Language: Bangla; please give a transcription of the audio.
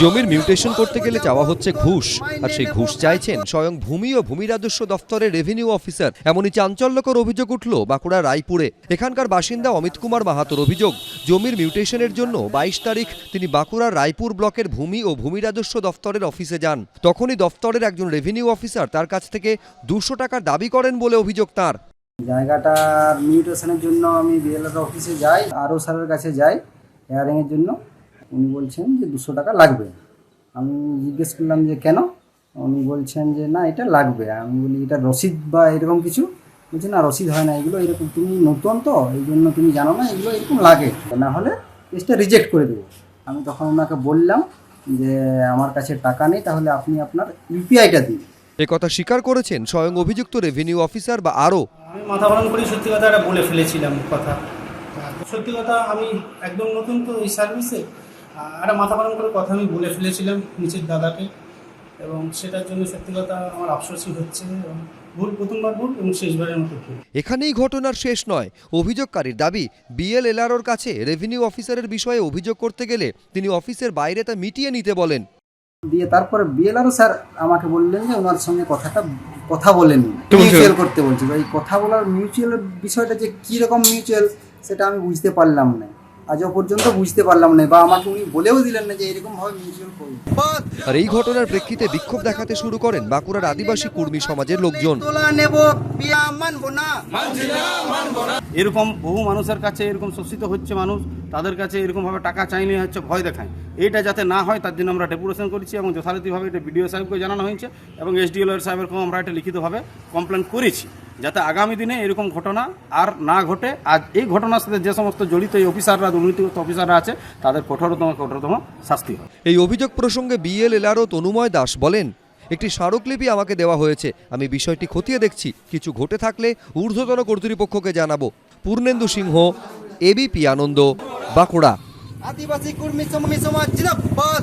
জমির মিউটেশন করতে গেলে চাওয়া হচ্ছে ঘুষ। আর সেই ঘুষ চাইছেন স্বয়ং ভূমি ও ভূমি রাজস্ব দফতরের রেভিনিউ অফিসার এমনই চাঞ্চল্যকর অভিযোগ উঠল বাঁকুড়া রায়পুরে। এখানকার বাসিন্দা অমিত কুমার মাহাতোর অভিযোগ জমির মিউটেশনের জন্য বাইশ তারিখ তিনি বাঁকুড়ার রায়পুর ব্লকের ভূমি ও ভূমি রাজস্ব দফতরের অফিসে যান। তখনই দফতরের একজন রেভিনিউ অফিসার তার কাছ থেকে দুশো টাকার দাবি করেন বলে অভিযোগ তার। জায়গাটার মিউটেশনের জন্য আমি বিএলআর অফিসে যাই আরও স্যারের কাছে যাই। হেয়ারিংয়ের জন্য উনি বলছেন যে দুশো টাকা লাগবে। আমি জিজ্ঞেস করলাম যে কেন? উনি বলছেন যে না এটা লাগবে। আমি বলি এটা রসিদ বা এরকম কিছু? বলছে না রসিদ হয় না এগুলো এরকম। তুমি নতুন তো এই জন্য তুমি জানো না এগুলো এরকম লাগে। না হলে কেসটা রিজেক্ট করে দেবো। আমি তখন ওনাকে বললাম যে আমার কাছে টাকা নেই তাহলে আপনি আপনার ইউপিআইটা দিন। একথা স্বীকার করেছেন স্বয়ং অভিযুক্ত রেভিনিউ অফিসার বা আরও? আমি মাথা গরম করে সত্যি কথা একটা বলে ফেলেছিলাম কথা। সত্যি কথা আমি একদম নতুন তো এই সার্ভিসে একটা মাথা গরম করে কথা আমি বলে ফেলেছিলাম নিচের দাদাকে। এবং সেটার জন্য সত্যি কথা আমার আফসোসই হচ্ছে। এবং ভুল প্রথমবার ভুল এবং শেষবারের মতো ভুল। এখানেই ঘটনার শেষ নয়। অভিযোগকারীর দাবি বিএলএলআরওর কাছে রেভিনিউ অফিসারের বিষয়ে অভিযোগ করতে গেলে তিনি অফিসের বাইরে তা মিটিয়ে নিতে বলেন। দিয়ে তারপরে বিএলআরও স্যার আমাকে বললেন যে ওনার সঙ্গে কথাটা কথা বলেন মিউচুয়াল করতে বলছি। ভাই কথা বলার মিউচুয়াল বিষয়টা যে কীরকম মিউচুয়াল সেটা আমি বুঝতে পারলাম না। আজও পর্যন্ত বুঝতে পারলাম না বা আমাকে উনি বলেও দিলেন না যে এরকমভাবে মিউচুয়াল করুন। আর এই ঘটনার প্রেক্ষিতে বিক্ষোভ দেখাতে শুরু করেন বাঁকুড়ার আদিবাসী কুর্মী সমাজের লোকজন। তোলা নেব বিয়া মানবো না। এরকম বহু মানুষের কাছে এরকম শোষিত হচ্ছে মানুষ তাদের কাছে এরকমভাবে টাকা চাইলে হচ্ছে ভয় দেখায়। এটা যাতে না হয় তার জন্য আমরা ডেপুটেশন করেছি এবং যথারীতিভাবে এটা বিডিও সাহেবকে জানানো হয়েছে এবং এসডিএল সাহেবেরকেও আমরা এটা লিখিতভাবে কমপ্লেন করেছি। যাতে আগামী দিনে এরকম ঘটনা আর না ঘটে। আর এই ঘটনার সাথে যে সমস্ত জড়িত এই অফিসাররা দুর্নীতিগ্রস্ত অফিসাররা আছে তাদের কঠোরতম কঠোরতম শাস্তি হয় এই অভিযোগ প্রসঙ্গে বিএল বিএলএলআরও তনুময় দাস বলেন একটি স্মারকলিপি আমাকে দেওয়া হয়েছে। আমি বিষয়টি খতিয়ে দেখছি। কিছু ঘটে থাকলে ঊর্ধ্বতন কর্তৃপক্ষকে জানাব। পূর্ণেন্দু সিংহ এবিপি আনন্দ বাঁকুড়া। আদিবাসী কর্মী সমাজ জিন্দাবাদ।